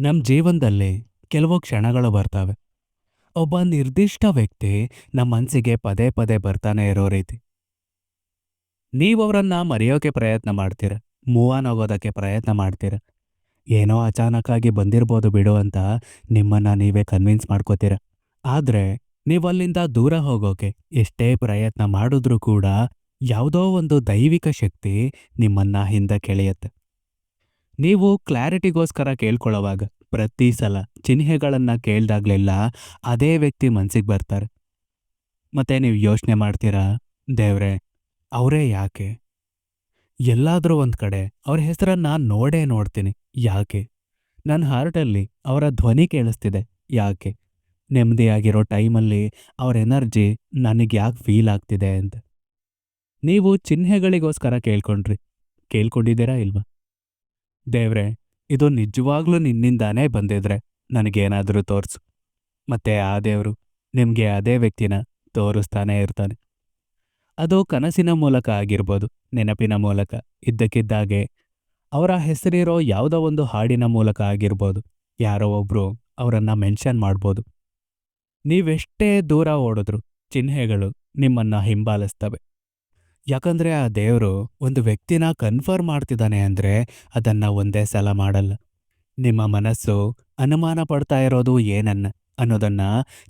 ನಮ್ಮ ಜೀವನದಲ್ಲಿ ಕೆಲವು ಕ್ಷಣಗಳು ಬರ್ತವೆ. ಒಬ್ಬ ನಿರ್ದಿಷ್ಟ ವ್ಯಕ್ತಿ ನಮ್ಮ ಮನಸ್ಸಿಗೆ ಪದೇ ಪದೇ ಬರ್ತಾನೆ ಇರೋ ರೀತಿ. ನೀವವರನ್ನ ಮರೆಯೋಕೆ ಪ್ರಯತ್ನ ಮಾಡ್ತೀರ, ಮೂವ್ ಆನ್ ಆಗೋದಕ್ಕೆ ಪ್ರಯತ್ನ ಮಾಡ್ತೀರ. ಏನೋ ಅಚಾನಕ್ಕಾಗಿ ಬಂದಿರ್ಬೋದು ಬಿಡು ಅಂತ ನಿಮ್ಮನ್ನ ನೀವೇ ಕನ್ವಿನ್ಸ್ ಮಾಡ್ಕೋತೀರ. ಆದ್ರೆ ನೀವು ಅಲ್ಲಿಂದ ದೂರ ಹೋಗೋಕೆ ಎಷ್ಟೇ ಪ್ರಯತ್ನ ಮಾಡಿದ್ರೂ ಕೂಡ ಯಾವುದೋ ಒಂದು ದೈವಿಕ ಶಕ್ತಿ ನಿಮ್ಮನ್ನ ಹಿಂದೆ ಕೆಳೆಯುತ್ತೆ. ನೀವು ಕ್ಲಾರಿಟಿಗೋಸ್ಕರ ಕೇಳ್ಕೊಳ್ಳೋವಾಗ ಪ್ರತಿ ಸಲ ಚಿಹ್ನೆಗಳನ್ನು ಕೇಳಿದಾಗಲೆಲ್ಲ ಅದೇ ವ್ಯಕ್ತಿ ಮನಸ್ಸಿಗೆ ಬರ್ತಾರೆ. ಮತ್ತೆ ನೀವು ಯೋಚನೆ ಮಾಡ್ತೀರಾ? ದೇವ್ರೆ, ಅವರೇ ಯಾಕೆ? ಎಲ್ಲಾದರೂ ಒಂದು ಕಡೆ, ಅವ್ರ ಹೆಸರನ್ನ ನೋಡೇ ನೋಡ್ತೀನಿ. ಯಾಕೆ? ನನ್ನ ಹಾರ್ಟಲ್ಲಿ ಅವರ ಧ್ವನಿ ಕೇಳಿಸ್ತಿದೆ. ಯಾಕೆ? ನೆಮ್ಮದಿಯಾಗಿರೋ ಟೈಮಲ್ಲಿ ಅವ್ರ ಎನರ್ಜಿ ನನಗೆ ಯಾಕೆ ಫೀಲ್ ಆಗ್ತಿದೆ ಅಂತ. ನೀವು ಚಿಹ್ನೆಗಳಿಗೋಸ್ಕರ ಕೇಳ್ಕೊಂಡ್ರಿ. ಕೇಳ್ಕೊಂಡಿದ್ದೀರಾ ಇಲ್ವಾ? ದೇವ್ರೆ ಇದು ನಿಜವಾಗ್ಲೂ ನಿನ್ನಿಂದಾನೇ ಬಂದಿದ್ರೆ. ನನಗೇನಾದರೂ ತೋರ್ಸು. ಮತ್ತೆ ಆ ದೇವ್ರು ನಿಮಗೆ ಅದೇ ವ್ಯಕ್ತಿನ ತೋರಿಸ್ತಾನೇ ಇರ್ತಾನೆ. ಅದು ಕನಸಿನ ಮೂಲಕ ಆಗಿರ್ಬೋದು, ನೆನಪಿನ ಮೂಲಕ. ಇದ್ದಕ್ಕಿದ್ದಾಗೆ ಅವರ ಹೆಸರಿರೋ ಯಾವುದೋ ಒಂದು ಹಾಡಿನ ಮೂಲಕ ಆಗಿರ್ಬೋದು. ಯಾರೋ ಒಬ್ರು ಅವರನ್ನು ಮೆನ್ಷನ್ ಮಾಡ್ಬೋದು. ನೀವೆಷ್ಟೇ ದೂರ ಓಡಿದ್ರು ಚಿಹ್ನೆಗಳು ನಿಮ್ಮನ್ನ ಹಿಂಬಾಲಿಸ್ತವೆ. ಯಾಕಂದ್ರೆ ಆ ದೇವರು ಒಂದು ವ್ಯಕ್ತಿನ ಕನ್ಫರ್ಮ್ ಮಾಡ್ತಿದ್ದಾನೆ ಅಂದ್ರೆ ಅದನ್ನ ಒಂದೇ ಸಲ ಮಾಡಲ್ಲ. ನಿಮ್ಮ ಮನಸ್ಸು ಅನುಮಾನ ಪಡ್ತಾ ಇರೋದು ಏನನ್ನ ಅನ್ನೋದನ್ನ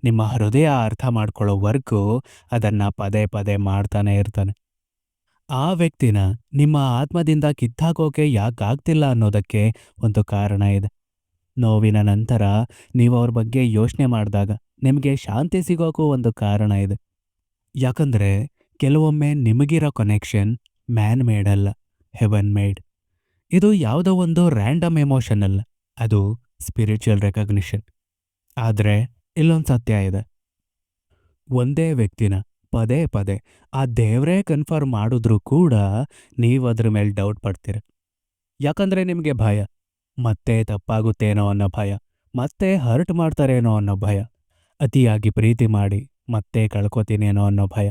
ನಿಮ್ಮ ಹೃದಯ ಅರ್ಥ ಮಾಡ್ಕೊಳ್ಳೋವರೆಗೂ ಅದನ್ನ ಪದೇ ಪದೇ ಮಾಡ್ತಾನೆ ಇರ್ತಾನೆ. ಆ ವ್ಯಕ್ತಿನ ನಿಮ್ಮ ಆತ್ಮದಿಂದ ಕಿತ್ತಾಕೋಕೆ ಯಾಕಾಗ್ತಿಲ್ಲ ಅನ್ನೋದಕ್ಕೆ ಒಂದು ಕಾರಣ ಇದೆ. ನೋವಿನ ನಂತರ ನೀವು ಅವ್ರ ಬಗ್ಗೆ ಯೋಚನೆ ಮಾಡಿದಾಗ ನಿಮಗೆ ಶಾಂತಿ ಸಿಗೋಕ್ಕೂ ಒಂದು ಕಾರಣ ಇದೆ. ಯಾಕಂದ್ರೆ ಕೆಲವೊಮ್ಮೆ ನಿಮಗಿರೋ ಕನೆಕ್ಷನ್ ಮ್ಯಾನ್ ಮೇಡ್ ಅಲ್ಲ ಹೆವನ್ ಮೇಡ್ ಇದು ಯಾವುದೋ ಒಂದು ರ್ಯಾಂಡಮ್ ಎಮೋಷನ್ ಅಲ್ಲ, ಅದು ಸ್ಪಿರಿಚುವಲ್ ರೆಕಗ್ನಿಷನ್ ಆದರೆ ಇಲ್ಲೊಂದು ಸತ್ಯ ಇದೆ. ಒಂದೇ ವ್ಯಕ್ತಿನ ಪದೇ ಪದೇ ಆ ದೇವರೇ ಕನ್ಫರ್ಮ್ ಮಾಡಿದ್ರೂ ಕೂಡ ನೀವು ಅದ್ರ ಮೇಲೆ ಡೌಟ್ ಪಡ್ತೀರ. ಯಾಕಂದ್ರೆ ನಿಮಗೆ ಭಯ, ಮತ್ತೆ ತಪ್ಪಾಗುತ್ತೇನೋ ಅನ್ನೋ ಭಯ, ಮತ್ತೆ ಹರ್ಟ್ ಮಾಡ್ತಾರೇನೋ ಅನ್ನೋ ಭಯ, ಅತಿಯಾಗಿ ಪ್ರೀತಿ ಮಾಡಿ ಮತ್ತೆ ಕಳ್ಕೊತೀನೇನೋ ಅನ್ನೋ ಭಯ.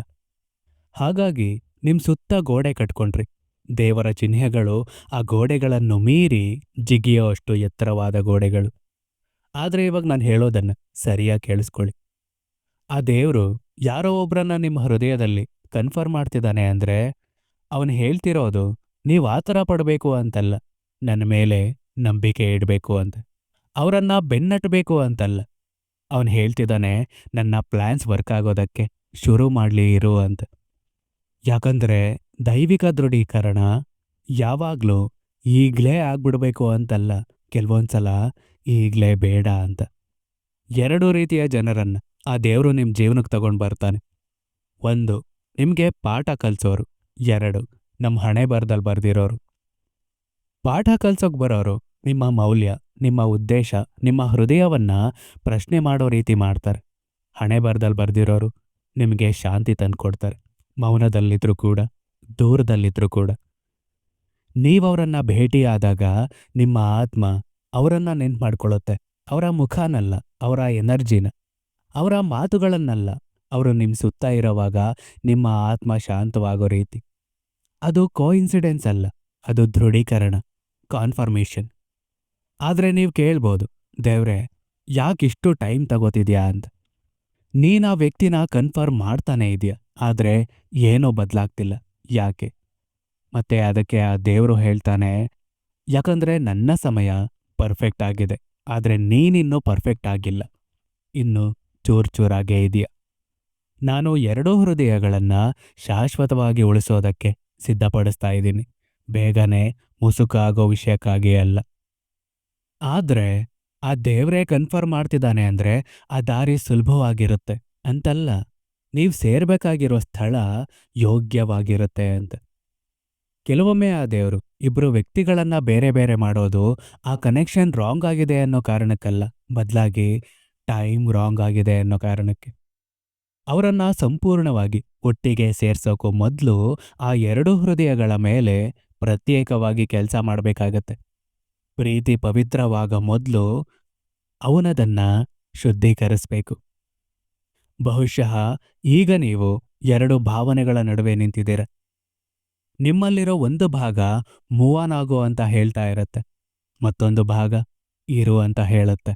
ಹಾಗಾಗಿ ನಿಮ್ ಸುತ್ತ ಗೋಡೆ ಕಟ್ಕೊಂಡ್ರಿ. ದೇವರ ಚಿಹ್ನೆಗಳು ಆ ಗೋಡೆಗಳನ್ನು ಮೀರಿ ಜಿಗಿಯೋ ಅಷ್ಟು ಎತ್ತರವಾದ ಗೋಡೆಗಳು. ಆದ್ರೆ ಇವಾಗ ನಾನು ಹೇಳೋದನ್ನ ಸರಿಯಾಗಿ ಕೇಳಿಸ್ಕೊಳ್ಳಿ. ಆ ದೇವರು ಯಾರೋ ಒಬ್ರನ್ನ ನಿಮ್ಮ ಹೃದಯದಲ್ಲಿ ಕನ್ಫರ್ಮ್ ಮಾಡ್ತಿದ್ದಾನೆ ಅಂದ್ರೆ ಅವನು ಹೇಳ್ತಿರೋದು ನೀವು ಆ ಥರ ಪಡಬೇಕು ಅಂತಲ್ಲ ನನ್ನ ಮೇಲೆ ನಂಬಿಕೆ ಇಡಬೇಕು ಅಂತ. ಅವರನ್ನು ಬೆನ್ನಟ್ಟಬೇಕು ಅಂತಲ್ಲ. ಅವನು ಹೇಳ್ತಿದ್ದಾನೆ ನನ್ನ ಪ್ಲ್ಯಾನ್ಸ್ ವರ್ಕ್ ಆಗೋದಕ್ಕೆ ಶುರು ಮಾಡಲಿ ಇರು ಅಂತ. ಯಾಕಂದ್ರೆ ದೈವಿಕ ದೃಢೀಕರಣ ಯಾವಾಗಲೂ ಈಗಲೇ ಆಗ್ಬಿಡಬೇಕು ಅಂತಲ್ಲ. ಕೆಲವೊಂದ್ಸಲ ಈಗಲೇ ಬೇಡ ಅಂತ. ಎರಡು ರೀತಿಯ ಜನರನ್ನ ಆ ದೇವರು ನಿಮ್ಮ ಜೀವನಕ್ಕೆ ತಗೊಂಡು ಬರ್ತಾನೆ. ಒಂದು, ನಿಮಗೆ ಪಾಠ ಕಲಿಸೋರು. ಎರಡು ನಮ್ಮ ಹಣೆ ಬರ್ದಲ್ಲಿ ಬರ್ದಿರೋರು. ಪಾಠ ಕಲ್ಸೋಕೆ ಬರೋರು ನಿಮ್ಮ ಮೌಲ್ಯ, ನಿಮ್ಮ ಉದ್ದೇಶ, ನಿಮ್ಮ ಹೃದಯವನ್ನ ಪ್ರಶ್ನೆ ಮಾಡೋ ರೀತಿ ಮಾಡ್ತಾರೆ. ಹಣೆ ಬರ್ದಲ್ಲಿ ಬರ್ದಿರೋರು ನಿಮಗೆ ಶಾಂತಿ ತಂದ್ಕೊಡ್ತಾರೆ. ಮೌನದಲ್ಲಿದ್ರೂ ಕೂಡ, ದೂರದಲ್ಲಿದ್ರೂ ಕೂಡ. ನೀವವರನ್ನ ಭೇಟಿಯಾದಾಗ ನಿಮ್ಮ ಆತ್ಮ ಅವರನ್ನು ನೆನ್ಪು ಮಾಡ್ಕೊಳ್ಳುತ್ತೆ ಅವರ ಮುಖನಲ್ಲ, ಅವರ ಎನರ್ಜಿನ. ಅವರ ಮಾತುಗಳನ್ನಲ್ಲ, ಅವರು ನಿಮ್ಮ ಸುತ್ತ ಇರುವಾಗ ನಿಮ್ಮ ಆತ್ಮ ಶಾಂತವಾಗೋ ರೀತಿ. ಅದು ಕೋಇನ್ಸಿಡೆನ್ಸ್ ಅಲ್ಲ, ಅದು ದೃಢೀಕರಣ ಕಾನ್ಫರ್ಮೇಷನ್ ಆದರೆ ನೀವು ಕೇಳ್ಬೋದು, ದೇವ್ರೆ ಯಾಕಿಷ್ಟು ಟೈಮ್ ತಗೋತಿದ್ಯಾ ಅಂತ. ನೀನು ಆ ವ್ಯಕ್ತಿನ ಕನ್ಫರ್ಮ್ ಮಾಡ್ತಾನೆ ಇದೆಯಾ? ಆದರೆ ಏನೋ ಬದಲಾಗ್ತಿಲ್ಲ. ಯಾಕೆ? ಮತ್ತೆ ಅದಕ್ಕೆ ಆ ದೇವರು ಹೇಳ್ತಾನೆ, ಯಾಕಂದ್ರೆ ನನ್ನ ಸಮಯ ಪರ್ಫೆಕ್ಟ್ ಆಗಿದೆ, ಆದರೆ ನೀನಿನ್ನೂ ಪರ್ಫೆಕ್ಟ್ ಆಗಿಲ್ಲ. ಇನ್ನು ಚೂರ್ ಚೂರಾಗೇ ಇದೆಯಾ ನಾನು ಎರಡೂ ಹೃದಯಗಳನ್ನು ಶಾಶ್ವತವಾಗಿ ಉಳಿಸೋದಕ್ಕೆ ಸಿದ್ಧಪಡಿಸ್ತಾ ಇದ್ದೀನಿ. ಬೇಗನೆ ಮುಸುಕಾಗೋ ವಿಷಯಕ್ಕಾಗಿ ಅಲ್ಲ. ಆದ್ರೆ ಆ ದೇವರೇ ಕನ್ಫರ್ಮ್ ಮಾಡ್ತಿದ್ದಾನೆ ಅಂದ್ರೆ ಆ ದಾರಿ ಸುಲಭವಾಗಿರುತ್ತೆ ಅಂತಲ್ಲ. ನೀವ್ ಸೇರಬೇಕಾಗಿರೋ ಸ್ಥಳ ಯೋಗ್ಯವಾಗಿರುತ್ತೆ ಅಂತ. ಕೆಲವೊಮ್ಮೆ ಆ ದೇವರು, ಇಬ್ರು ವ್ಯಕ್ತಿಗಳನ್ನ ಬೇರೆ ಬೇರೆ ಮಾಡೋದು ಆ ಕನೆಕ್ಷನ್ ರಾಂಗ್ ಆಗಿದೆ ಅನ್ನೋ ಕಾರಣಕ್ಕಲ್ಲ, ಬದಲಾಗಿ ಟೈಮ್ ರಾಂಗ್ ಆಗಿದೆ ಅನ್ನೋ ಕಾರಣಕ್ಕೆ. ಅವರನ್ನು ಸಂಪೂರ್ಣವಾಗಿ ಒಟ್ಟಿಗೆ ಸೇರ್ಸೋಕ್ಕೂ ಮೊದಲು ಆ ಎರಡು ಹೃದಯಗಳ ಮೇಲೆ ಪ್ರತ್ಯೇಕವಾಗಿ ಕೆಲಸ ಮಾಡಬೇಕಾಗತ್ತೆ. ಪ್ರೀತಿ ಪವಿತ್ರವಾಗ ಮೊದಲು ಅವನದನ್ನು ಶುದ್ಧೀಕರಿಸ್ಬೇಕು. ಬಹುಶಃ ಈಗ ನೀವು ಎರಡು ಭಾವನೆಗಳ ನಡುವೆ ನಿಂತಿದ್ದೀರ. ನಿಮ್ಮಲ್ಲಿರೋ ಒಂದು ಭಾಗ ಮೂವ್ ಅಂತ ಹೇಳ್ತಾ ಇರತ್ತೆ, ಮತ್ತೊಂದು ಭಾಗ ಇರು ಅಂತ ಹೇಳುತ್ತೆ.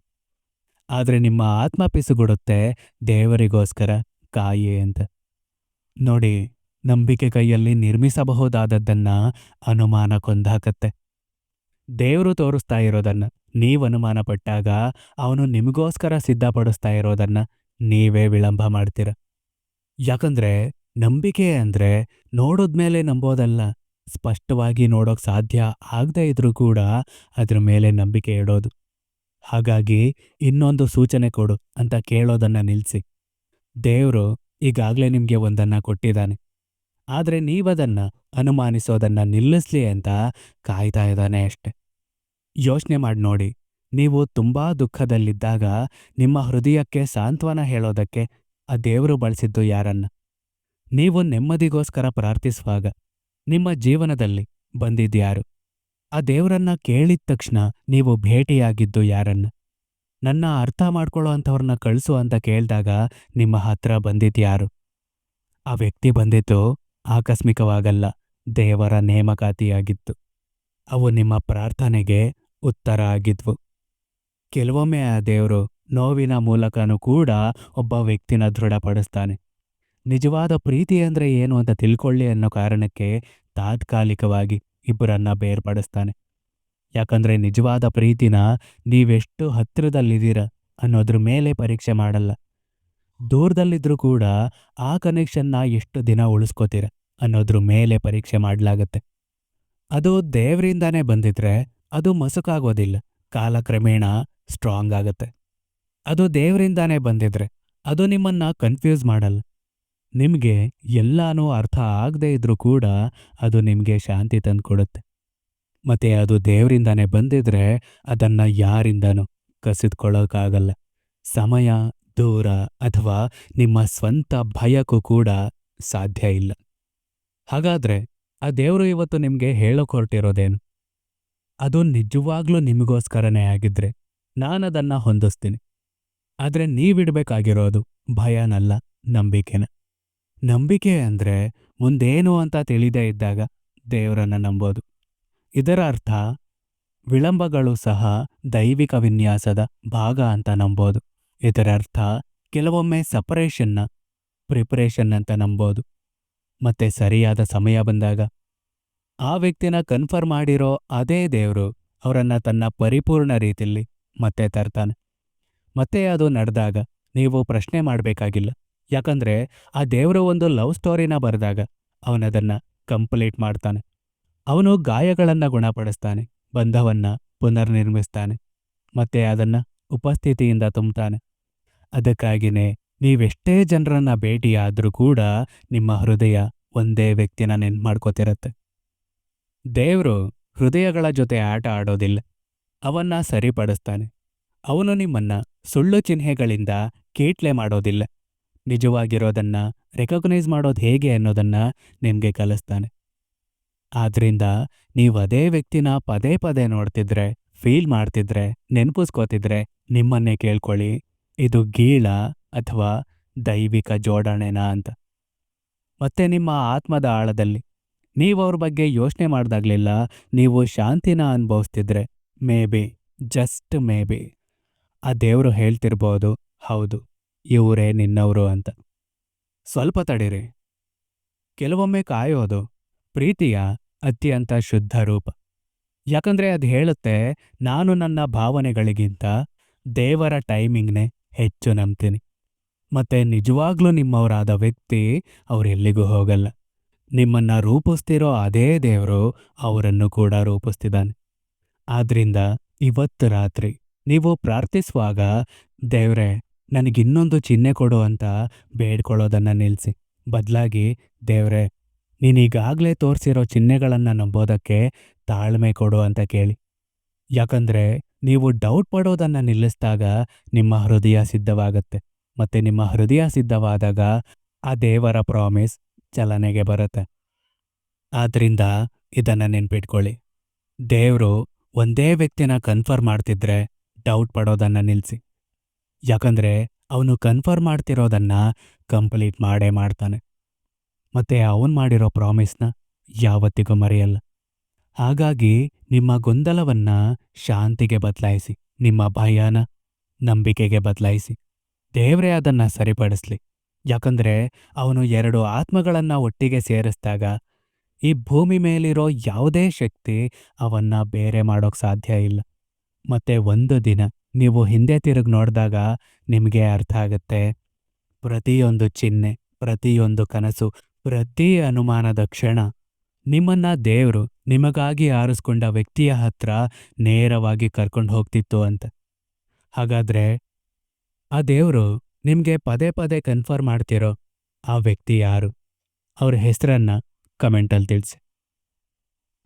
ಆದರೆ ನಿಮ್ಮ ಆತ್ಮ ಪಿಸುಗುಡುತ್ತೆ ದೇವರಿಗೋಸ್ಕರ ಕಾಯಿ ಅಂತ. ನೋಡಿ, ನಂಬಿಕೆ ಕೈಯಲ್ಲಿ ನಿರ್ಮಿಸಬಹುದಾದದ್ದನ್ನ ಅನುಮಾನ ಕೊಂದಾಕತ್ತೆ. ದೇವರು ತೋರಿಸ್ತಾ ಇರೋದನ್ನ, ನೀವು ಅನುಮಾನ ಅವನು ನಿಮಗೋಸ್ಕರ ಸಿದ್ಧಪಡಿಸ್ತಾ ಇರೋದನ್ನ ನೀವೇ ವಿಳಂಬ ಮಾಡ್ತೀರ. ಯಾಕಂದ್ರೆ ನಂಬಿಕೆ ಅಂದ್ರೆ ನೋಡೋದ್ಮೇಲೆ ನಂಬೋದಲ್ಲ. ಸ್ಪಷ್ಟವಾಗಿ ನೋಡೋಕ್ ಸಾಧ್ಯ ಆಗದೇ ಇದ್ರೂ ಕೂಡ ಅದ್ರ ಮೇಲೆ ನಂಬಿಕೆ ಇಡೋದು. ಹಾಗಾಗಿ ಇನ್ನೊಂದು ಸೂಚನೆ ಕೊಡು ಅಂತ ಕೇಳೋದನ್ನ ನಿಲ್ಸಿ. ದೇವರು ಈಗಾಗ್ಲೇ ನಿಮಗೆ ಒಂದನ್ನ ಕೊಟ್ಟಿದ್ದಾನೆ. ಆದರೆ ನೀವದನ್ನ ಅನುಮಾನಿಸೋದನ್ನ ನಿಲ್ಲಿಸ್ಲಿ ಅಂತ ಕಾಯ್ತಾ ಇದ್ದಾನೆ ಅಷ್ಟೆ. ಯೋಚನೆ ಮಾಡಿ ನೋಡಿ. ನೀವು ತುಂಬಾ ದುಃಖದಲ್ಲಿದ್ದಾಗ ನಿಮ್ಮ ಹೃದಯಕ್ಕೆ ಸಾಂತ್ವನ ಹೇಳೋದಕ್ಕೆ ಆ ದೇವರು ಬಳಸಿದ್ದು ಯಾರನ್ನ? ನೀವು ನೆಮ್ಮದಿಗೋಸ್ಕರ ಪ್ರಾರ್ಥಿಸುವಾಗ ನಿಮ್ಮ ಜೀವನದಲ್ಲಿ ಬಂದಿದ್ಯಾರು ಆ ದೇವರನ್ನ ಕೇಳಿದ ತಕ್ಷಣ ನೀವು ಭೇಟಿಯಾಗಿದ್ದು ಯಾರನ್ನ? ನನ್ನ ಅರ್ಥ ಮಾಡ್ಕೊಳ್ಳೋ ಅಂಥವ್ರನ್ನ ಕಳಿಸು ಅಂತ ಕೇಳಿದಾಗ ನಿಮ್ಮ ಹತ್ರ ಬಂದಿದ್ಯಾರು ಆ ವ್ಯಕ್ತಿ ಬಂದಿದ್ದು ಆಕಸ್ಮಿಕವಾಗಲ್ಲ, ದೇವರ ನೇಮಕಾತಿಯಾಗಿತ್ತು. ಅವು ನಿಮ್ಮ ಪ್ರಾರ್ಥನೆಗೆ ಉತ್ತರ ಆಗಿದ್ವು. ಕೆಲವೊಮ್ಮೆ ಆ ದೇವರು ನೋವಿನ ಮೂಲಕನೂ ಕೂಡ ಒಬ್ಬ ವ್ಯಕ್ತಿನ ದೃಢಪಡಿಸ್ತಾನೆ. ನಿಜವಾದ ಪ್ರೀತಿ ಅಂದರೆ ಏನು ಅಂತ ತಿಳ್ಕೊಳ್ಳಿ ಅನ್ನೋ ಕಾರಣಕ್ಕೆ ತಾತ್ಕಾಲಿಕವಾಗಿ ಇಬ್ಬರನ್ನ ಬೇರ್ಪಡಿಸ್ತಾನೆ. ಯಾಕಂದ್ರೆ ನಿಜವಾದ ಪ್ರೀತಿನ ನೀವೆಷ್ಟು ಹತ್ತಿರದಲ್ಲಿದ್ದೀರ ಅನ್ನೋದ್ರ ಮೇಲೆ ಪರೀಕ್ಷೆ ಮಾಡಲ್ಲ. ದೂರದಲ್ಲಿದ್ದರೂ ಕೂಡ ಆ ಕನೆಕ್ಷನ್ನ ಎಷ್ಟು ದಿನ ಉಳಿಸ್ಕೋತೀರ ಅನ್ನೋದ್ರ ಮೇಲೆ ಪರೀಕ್ಷೆ ಮಾಡಲಾಗತ್ತೆ. ಅದು ದೇವರಿಂದಾನೇ ಬಂದಿದ್ರೆ ಅದು ಮಸುಕಾಗೋದಿಲ್ಲ. ಕಾಲಕ್ರಮೇಣ ಸ್ಟ್ರಾಂಗ್ ಆಗತ್ತೆ. ಅದು ದೇವರಿಂದಾನೇ ಬಂದಿದ್ರೆ, ಅದು ನಿಮ್ಮನ್ನ ಕನ್ಫ್ಯೂಸ್ ಮಾಡಲ್ಲ. ನಿಮಗೆ ಎಲ್ಲಾನು ಅರ್ಥ ಆಗದೇ ಇದ್ರೂ ಕೂಡ ಅದು ನಿಮಗೆ ಶಾಂತಿ ತಂದುಕೊಡುತ್ತೆ ಮತ್ತೆ ಅದು ದೇವರಿಂದಾನೇ ಬಂದಿದ್ರೆ ಅದನ್ನ ಯಾರಿಂದನೂ ಕಸಿದ್ಕೊಳ್ಳೋಕ್ಕಾಗಲ್ಲ. ಸಮಯ, ದೂರ ಅಥವಾ ನಿಮ್ಮ ಸ್ವಂತ ಭಯಕ್ಕೂ ಕೂಡ ಸಾಧ್ಯ ಇಲ್ಲ. ಹಾಗಾದ್ರೆ ಆ ದೇವರು ಇವತ್ತು ನಿಮಗೆ ಹೇಳೋಕ್ ಹೊರಟಿರೋದೇನು ಅದು ನಿಜವಾಗ್ಲೂ ನಿಮಗೋಸ್ಕರನೇ ಆಗಿದ್ರೆ. ನಾನದನ್ನ ಹೊಂದಿಸ್ತೀನಿ. ಆದರೆ ನೀವಿಡಬೇಕಾಗಿರೋದು ಭಯನಲ್ಲ, ನಂಬಿಕೆನ. ನಂಬಿಕೆ ಅಂದ್ರೆ ಮುಂದೇನು ಅಂತ ತಿಳಿದೇ ಇದ್ದಾಗ ದೇವರನ್ನು ನಂಬೋದು. ಇದರ ಅರ್ಥ ವಿಳಂಬಗಳು ಸಹ ದೈವಿಕ ವಿನ್ಯಾಸದ ಭಾಗ ಅಂತ ನಂಬೋದು. ಇದರ ಅರ್ಥ ಕೆಲವೊಮ್ಮೆ ಸಪರೇಷನ್ನ ಪ್ರಿಪರೇಷನ್ ಅಂತ ನಂಬೋದು. ಮತ್ತೆ ಸರಿಯಾದ ಸಮಯ ಬಂದಾಗ ಆ ವ್ಯಕ್ತಿನ ಕನ್ಫರ್ಮ್ ಮಾಡಿರೋ ಅದೇ ದೇವರು ಅವರನ್ನು ತನ್ನ ಪರಿಪೂರ್ಣ ರೀತಿಯಲ್ಲಿ ಮತ್ತೆ ತರ್ತಾನೆ. ಮತ್ತೆ ಅದು ನಡೆದಾಗ ನೀವು ಪ್ರಶ್ನೆ ಮಾಡಬೇಕಾಗಿಲ್ಲ. ಯಾಕಂದ್ರೆ ಆ ದೇವರು ಒಂದು ಲವ್ ಸ್ಟೋರಿನ ಬರೆದಾಗ ಅವನದನ್ನು ಕಂಪ್ಲೀಟ್ ಮಾಡ್ತಾನೆ. ಅವನು ಗಾಯಗಳನ್ನು ಗುಣಪಡಿಸ್ತಾನೆ, ಬಂಧವನ್ನ ಪುನರ್ನಿರ್ಮಿಸ್ತಾನೆ, ಮತ್ತೆ ಅದನ್ನ ಉಪಸ್ಥಿತಿಯಿಂದ ತುಂಬುತ್ತಾನೆ ಅದಕ್ಕಾಗಿನೇ ನೀವೆಷ್ಟೇ ಜನರನ್ನ ಭೇಟಿಯಾದರೂ ಕೂಡ ನಿಮ್ಮ ಹೃದಯ ಒಂದೇ ವ್ಯಕ್ತಿನ ನೆನ್ಪು ಮಾಡ್ಕೋತಿರತ್ತೆ. ದೇವರು ಹೃದಯಗಳ ಜೊತೆ ಆಟ ಆಡೋದಿಲ್ಲ. ಅವನ್ನ ಸರಿಪಡಿಸ್ತಾನೆ. ಅವನು ನಿಮ್ಮನ್ನ ಸುಳ್ಳು ಚಿಹ್ನೆಗಳಿಂದ ಕೇಟ್ಲೆ ಮಾಡೋದಿಲ್ಲ. ನಿಜವಾಗಿರೋದನ್ನ ರೆಕಗ್ನೈಸ್ ಮಾಡೋದು ಹೇಗೆ ಅನ್ನೋದನ್ನ ನಿಮಗೆ ಕಲಿಸ್ತಾನೆ. ಆದ್ರಿಂದ ನೀವು ಅದೇ ವ್ಯಕ್ತಿನ ಪದೇ ಪದೇ ನೋಡ್ತಿದ್ರೆ, ಫೀಲ್ ಮಾಡ್ತಿದ್ರೆ, ನೆನಪಿಸ್ಕೋತಿದ್ರೆ ನಿಮ್ಮನ್ನೇ ಕೇಳ್ಕೊಳ್ಳಿ. ಇದು ಗೀಳ ಅಥವಾ ದೈವಿಕ ಜೋಡಣೆನಾ ಅಂತ. ಮತ್ತೆ ನಿಮ್ಮ ಆತ್ಮದ ಆಳದಲ್ಲಿ. ನೀವು ಅವ್ರ ಬಗ್ಗೆ ಯೋಚನೆ ಮಾಡ್ದಾಗ್ಲೆಲ್ಲ, ನೀವು ಶಾಂತಿನ ಅನುಭವಿಸ್ತಿದ್ರೆ. Maybe just maybe ಆ ದೇವರು ಹೇಳ್ತಿರ್ಬೋದು, ಹೌದು, ಇವರೇ ನಿನ್ನವರು ಅಂತ. ಸ್ವಲ್ಪ ತಡೀರಿ. ಕೆಲವೊಮ್ಮೆ ಕಾಯೋದು, ಪ್ರೀತಿಯ ಅತ್ಯಂತ ಶುದ್ಧ ರೂಪ. ಯಾಕಂದ್ರೆ ಅದು ಹೇಳುತ್ತೆ, ನಾನು ನನ್ನ ಭಾವನೆಗಳಿಗಿಂತ ದೇವರ ಟೈಮಿಂಗ್ನೇ ಹೆಚ್ಚು ನಂಬ್ತೀನಿ. ಮತ್ತೆ ನಿಜವಾಗ್ಲೂ ನಿಮ್ಮವರಾದ ವ್ಯಕ್ತಿ ಅವರೆಲ್ಲಿಗೂ ಹೋಗಲ್ಲ. ನಿಮ್ಮನ್ನ ರೂಪಿಸ್ತಿರೋ ಅದೇ ದೇವರು ಅವರನ್ನು ಕೂಡ ರೂಪಿಸ್ತಿದ್ದಾನೆ. ಆದ್ರಿಂದ ಇವತ್ತು ರಾತ್ರಿ ನೀವು ಪ್ರಾರ್ಥಿಸುವಾಗ, ದೇವ್ರೆ, ನನಗಿನ್ನೊಂದು ಚಿಹ್ನೆ ಕೊಡು ಅಂತ ಬೇಡ್ಕೊಳ್ಳೋದನ್ನು ನಿಲ್ಲಿಸಿ ಬದಲಾಗಿ, ದೇವ್ರೆ ನೀನೀಗಾಗಲೇ ತೋರಿಸಿರೋ ಚಿಹ್ನೆಗಳನ್ನು ನಂಬೋದಕ್ಕೆ ತಾಳ್ಮೆ ಕೊಡು ಅಂತ ಕೇಳಿ. ಯಾಕಂದ್ರೆ ನೀವು ಡೌಟ್ ಪಡೋದನ್ನ ನಿಲ್ಲಿಸಿದಾಗ ನಿಮ್ಮ ಹೃದಯ ಸಿದ್ಧವಾಗತ್ತೆ. ಮತ್ತೆ ನಿಮ್ಮ ಹೃದಯ ಸಿದ್ಧವಾದಾಗ ಆ ದೇವರ ಪ್ರಾಮಿಸ್ ಚಲನೆಗೆ ಬರುತ್ತೆ. ಆದ್ದರಿಂದ ಇದನ್ನ ನೆನ್ಪಿಟ್ಕೊಳ್ಳಿ. ದೇವರು ಒಂದೇ ವ್ಯಕ್ತಿನ ಕನ್ಫರ್ಮ್ ಮಾಡ್ತಿದ್ರೆ ಡೌಟ್ ಪಡೋದನ್ನ ನಿಲ್ಸಿ. ಯಾಕಂದ್ರೆ ಅವನು ಕನ್ಫರ್ಮ್ ಮಾಡ್ತಿರೋದನ್ನ ಕಂಪ್ಲೀಟ್ ಮಾಡೇ ಮಾಡ್ತಾನೆ. ಮತ್ತೆ ಅವನು ಮಾಡಿರೋ ಪ್ರಾಮಿಸ್ನ ಯಾವತ್ತಿಗೂ ಮರೆಯಲ್ಲ. ಹಾಗಾಗಿ ನಿಮ್ಮ ಗೊಂದಲವನ್ನ ಶಾಂತಿಗೆ ಬದಲಾಯಿಸಿ, ನಿಮ್ಮ ಭಯನ ನಂಬಿಕೆಗೆ ಬದಲಾಯಿಸಿ, ದೇವರೇ ಅದನ್ನ ಸರಿಪಡಿಸ್ಲಿ. ಯಾಕಂದ್ರೆ ಅವನು ಎರಡು ಆತ್ಮಗಳನ್ನ ಒಟ್ಟಿಗೆ ಸೇರಿಸಿದಾಗ ಈ ಭೂಮಿ ಮೇಲಿರೋ ಯಾವುದೇ ಶಕ್ತಿ ಅವನ್ನ ಬೇರೆ ಮಾಡೋಕ್ ಸಾಧ್ಯ ಇಲ್ಲ. ಮತ್ತೆ ಒಂದು ದಿನ ನೀವು ಹಿಂದೆ ತಿರುಗಿ ನೋಡಿದಾಗ ನಿಮಗೆ ಅರ್ಥ ಆಗುತ್ತೆ. ಪ್ರತಿಯೊಂದು ಚಿಹ್ನೆ, ಪ್ರತಿಯೊಂದು ಕನಸು, ಪ್ರತಿ ಅನುಮಾನದ ಕ್ಷಣ ನಿಮ್ಮನ್ನ ದೇವರು ನಿಮಗಾಗಿ ಆರಿಸ್ಕೊಂಡ ವ್ಯಕ್ತಿಯ ಹತ್ರ ನೇರವಾಗಿ ಕರ್ಕೊಂಡು ಹೋಗ್ತಿತ್ತು ಅಂತ. ಹಾಗಾದ್ರೆ ಆ ದೇವರು ನಿಮಗೆ ಪದೇ ಪದೇ ಕನ್ಫರ್ಮ್ ಮಾಡ್ತಿರೋ ಆ ವ್ಯಕ್ತಿ ಯಾರು? ಅವ್ರ ಹೆಸರನ್ನ कमेंटल तेज से।